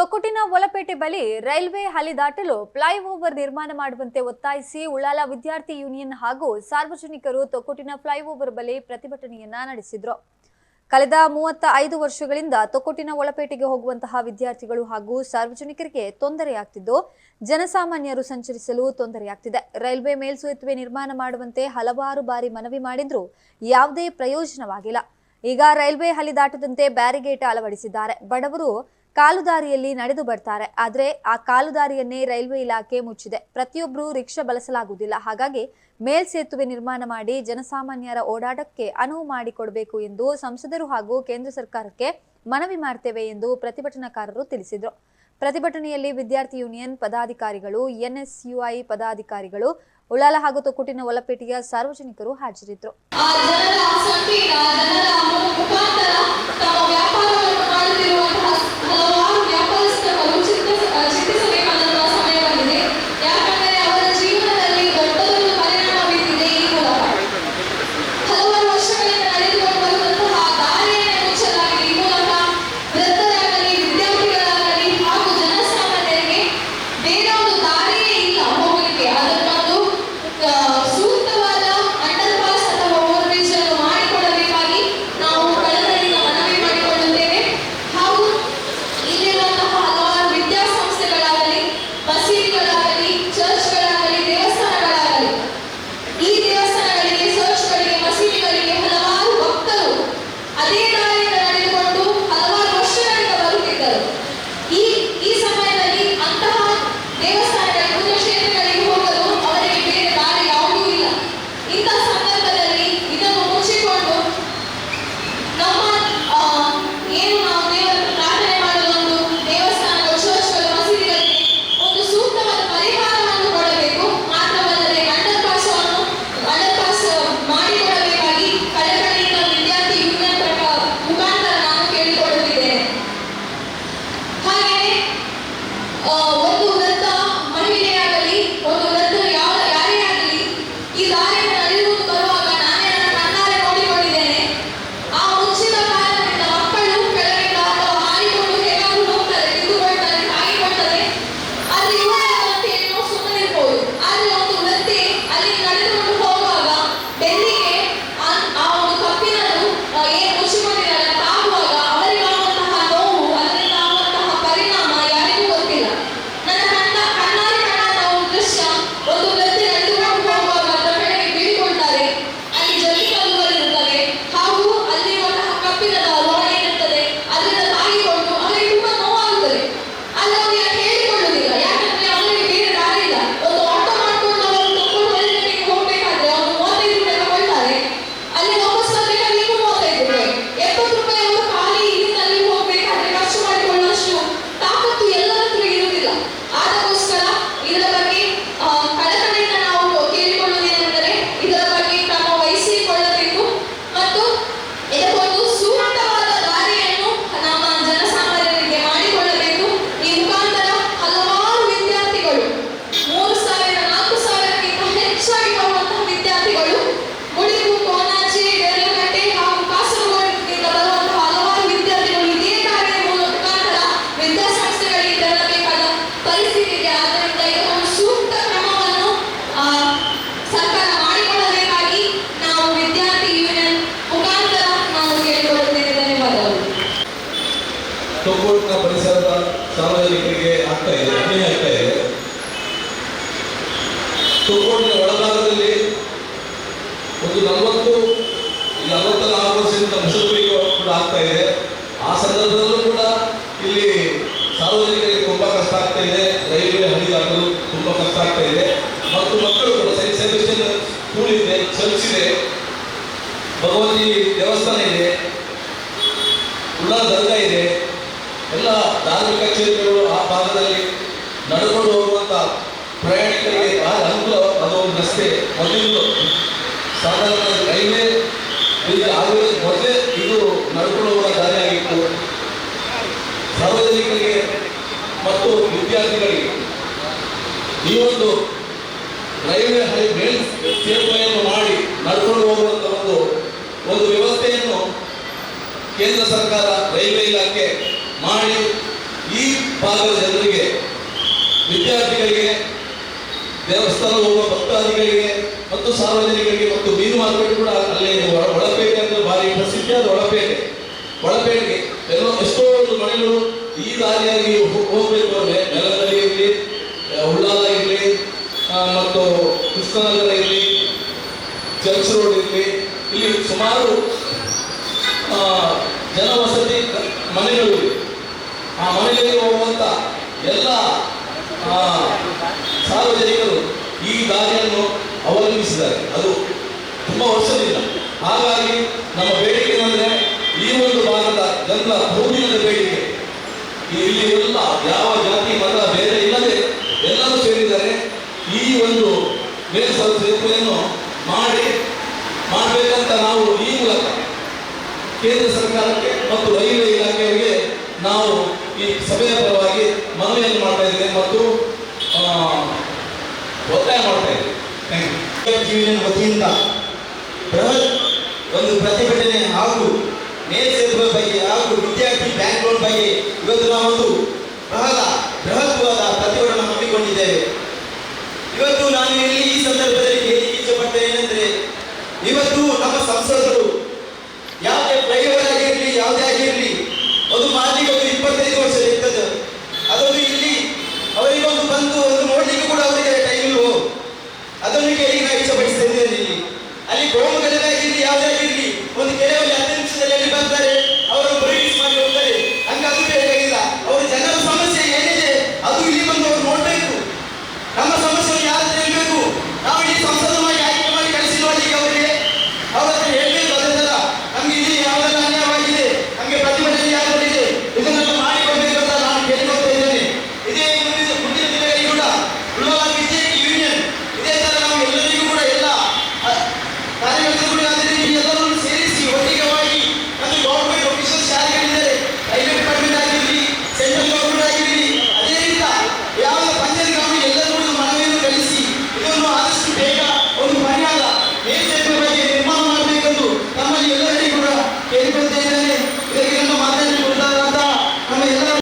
ತೊಕ್ಕೊಟ್ಟಿನ ಒಲಪೇಟೆ ಬಳಿ ರೈಲ್ವೆ ಹಳಿ ದಾಟಲು ಫ್ಲೈಓವರ್ ನಿರ್ಮಾಣ ಮಾಡುವಂತೆ ಒತ್ತಾಯಿಸಿ ಉಳ್ಳಾಲ ವಿದ್ಯಾರ್ಥಿ ಯೂನಿಯನ್ ಹಾಗೂ ಸಾರ್ವಜನಿಕರು ತೊಕ್ಕೊಟ್ಟಿನ ಫ್ಲೈಓವರ್ ಬಳಿ ಪ್ರತಿಭಟನೆಯನ್ನ ನಡೆಸಿದ್ರು. ಕಳೆದ ಮೂವತ್ತ ಐದು ವರ್ಷಗಳಿಂದ ತೊಕ್ಕೊಟ್ಟಿನ ಒಳಪೇಟೆಗೆ ಹೋಗುವಂತಹ ವಿದ್ಯಾರ್ಥಿಗಳು ಹಾಗೂ ಸಾರ್ವಜನಿಕರಿಗೆ ತೊಂದರೆಯಾಗ್ತಿದ್ದು ಜನಸಾಮಾನ್ಯರು ಸಂಚರಿಸಲು ತೊಂದರೆಯಾಗ್ತಿದೆ ರೈಲ್ವೆ ಮೇಲ್ಸೇತುವೆ ನಿರ್ಮಾಣ ಮಾಡುವಂತೆ ಹಲವಾರು ಬಾರಿ ಮನವಿ ಮಾಡಿದ್ರೂ ಯಾವುದೇ ಪ್ರಯೋಜನವಾಗಿಲ್ಲ. ಈಗ ರೈಲ್ವೆ ಹಳಿ ದಾಟದಂತೆ ಬ್ಯಾರಿಗೇಟ್ ಅಳವಡಿಸಿದ್ದಾರೆ. ಬಡವರು ಕಾಲುದಾರಿಯಲ್ಲಿ ನಡೆದು ಬರ್ತಾರೆ. ಆದರೆ ಆ ಕಾಲುದಾರಿಯನ್ನೇ ರೈಲ್ವೆ ಇಲಾಖೆ ಮುಚ್ಚಿದೆ. ಪ್ರತಿಯೊಬ್ಬರು ರಿಕ್ಷಾ ಬಳಸಲಾಗುವುದಿಲ್ಲ. ಹಾಗಾಗಿ ಮೇಲ್ಸೇತುವೆ ನಿರ್ಮಾಣ ಮಾಡಿ ಜನಸಾಮಾನ್ಯರ ಓಡಾಟಕ್ಕೆ ಅನುವು ಮಾಡಿಕೊಡಬೇಕು ಎಂದು ಸಂಸದರು ಹಾಗೂ ಕೇಂದ್ರ ಸರ್ಕಾರಕ್ಕೆ ಮನವಿ ಮಾಡ್ತೇವೆ ಎಂದು ಪ್ರತಿಭಟನಾಕಾರರು ತಿಳಿಸಿದರು. ಪ್ರತಿಭಟನೆಯಲ್ಲಿ ವಿದ್ಯಾರ್ಥಿ ಯೂನಿಯನ್ ಪದಾಧಿಕಾರಿಗಳು, ಎನ್ಎಸ್ಯುಐ ಪದಾಧಿಕಾರಿಗಳು, ಉಳ್ಳಾಲ ಹಾಗೂ ತೊಕ್ಕುಟಿನ ಒಲಪೇಟೆಯ ಸಾರ್ವಜನಿಕರು ಹಾಜರಿದ್ದರು ತೊಕ್ಕೋಟಿನ ಪರಿಸರದ ಸಾರ್ವಜನಿಕರಿಗೆ ಆಗ್ತಾ ಇದೆ ಅನ್ಯಾಯ ಆಗ್ತಾ ಇದೆ. ತುಮಕೂರಿನ ಒಳಭಾಗದಲ್ಲಿ ಒಂದು ನಲವತ್ತು ನಲವತ್ತ ನಾಲ್ಕು ವರ್ಷದಿಂದ ಮುಸುಕುಳಿಗೆ ಕೂಡ ಆಗ್ತಾ ಇದೆ. ಆ ಸಂದರ್ಭದಲ್ಲೂ ಕೂಡ ಇಲ್ಲಿ ಸಾರ್ವಜನಿಕರಿಗೆ ತುಂಬಾ ಕಷ್ಟ ಆಗ್ತಾ ಇದೆ. ರೈಲ್ವೆ ಹಳಿದಾಗಲು ತುಂಬಾ ಕಷ್ಟ ಆಗ್ತಾ ಇದೆ. ಮತ್ತು ಮಕ್ಕಳು ಕೂಡ ಸೈನ್ಸ್ ಸೆಮಿಸ್ಟರ್ ಸ್ಕೂಲ್ ಇದೆ, ಚರ್ಚ್ ಇದೆ, ಭಗವತಿ ದೇವಸ್ಥಾನ ಇದೆ ಉಳ್ಳಾ ದರ್ಗಾ ಇದೆ. ಎಲ್ಲ ಧಾರ್ಮಿಕ ಕ್ಷೇತ್ರಗಳು ಆ ಭಾಗದಲ್ಲಿ ನಡ್ಕೊಂಡು ಹೋಗುವಂತ ಪ್ರಯಾಣಿಕರಿಗೆ ಬಹಳ ಅನುಕೂಲ ಅದು ಒಂದು ರಸ್ತೆ ಮೊದಲಿಂದು. ಸಾಧಾರಣ ರೈಲ್ವೆ ಇಲ್ಲಿ ಆಗುವ ಮೊದಲೇ ಇದು ನಡ್ಕೊಂಡು ಹೋಗುವ ದಾರಿ ಆಗಿತ್ತು. ಸಾರ್ವಜನಿಕರಿಗೆ ಮತ್ತು ವಿದ್ಯಾರ್ಥಿಗಳಿಗೆ ಈ ಒಂದು ರೈಲ್ವೆ ಹಳಿ ಮೇಲ್ ಸೇರ್ಪಡೆಯನ್ನು ಮಾಡಿ ನಡ್ಕೊಂಡು ಹೋಗುವಂತ ಒಂದು ಒಂದು ವ್ಯವಸ್ಥೆಯನ್ನು ಕೇಂದ್ರ ಸರ್ಕಾರ ರೈಲ್ವೆ ಇಲಾಖೆ ಮಾಡಿ ಈ ಭಾಗದ ಜನರಿಗೆ, ವಿದ್ಯಾರ್ಥಿಗಳಿಗೆ ದೇವಸ್ಥಾನ ಹೋಗುವ ಭಕ್ತಾದಿಗಳಿಗೆ ಮತ್ತು ಸಾರ್ವಜನಿಕರಿಗೆ ಮತ್ತು ಮೀನು ಮಾರ್ಕೆಟ್ ಕೂಡ ಅಲ್ಲೇ ಒಳಪೇಟೆ ಅಂದ್ರೆ ಭಾರಿ ಪ್ರಸಿದ್ಧಿಯಾದ ಒಳಪೇಟೆ ಒಳಪೇಟೆಗೆ ಎಲ್ಲೋ ಎಷ್ಟೋ ಒಂದು ಮನೆಗಳು ಈ ದಾರಿಯಾಗಿ ಹೋಗಬೇಕು ಅಂದ್ರೆ ನೆಲದಲ್ಲಿ ಇರಲಿ ಉಳ್ಳಾಲ ಇರಲಿ ಮತ್ತು ಕೃಷ್ಣನಗರ ಇರಲಿ ಚರ್ಚ್ ರೋಡ್ ಇರಲಿ, ಇಲ್ಲಿ ಸುಮಾರು ಜನವಸತಿ ಮನೆಗಳು ಆ ಮನೆಯಲ್ಲಿ ಹೋಗುವಂತ ಎಲ್ಲ ಸಾರ್ವಜನಿಕರು ಈ ದಾರಿಯನ್ನು ಅವಲಂಬಿಸಿದ್ದಾರೆ. ಅದು ತುಂಬಾ ವರ್ಷದಿಂದ. ಹಾಗಾಗಿ ನಮ್ಮ ಬೇಡಿಕೆ ಏನಂದ್ರೆ ಈ ಒಂದು ಭಾಗದ ಜನರ ಬಹುದಿನದ ಬೇಡಿಕೆ. ಇಲ್ಲಿ ಎಲ್ಲ, ಯಾವ ಜಾತಿ, ಮತ ಬೇರೆ ಇಲ್ಲದೆ ಎಲ್ಲರೂ ಸೇರಿದ್ದಾರೆ. ಈ ಒಂದು ಮೇಲ್ಸೌ ಸೇರ್ಪಡೆಯನ್ನು ಮಾಡಿ, ಮಾಡಬೇಕಂತ ನಾವು ಈ ಮೂಲಕ ಕೇಂದ್ರ ಸರ್ಕಾರಕ್ಕೆ ಮತ್ತು ಟಿವಿನ ವತಿಯಿಂದ ಬೃಹತ್ ಒಂದು ಪ್ರತಿಭಟನೆ ಹಾಗೂ ಮೇಲ್ ಬಗ್ಗೆ ಹಾಗೂ ವಿದ್ಯಾರ್ಥಿ ಬ್ಯಾಂಕ್ ಲೋನ್ ಬಗ್ಗೆ ಇವತ್ತು ನಾವೊಂದು ಬಹಳ ಬೃಹತ್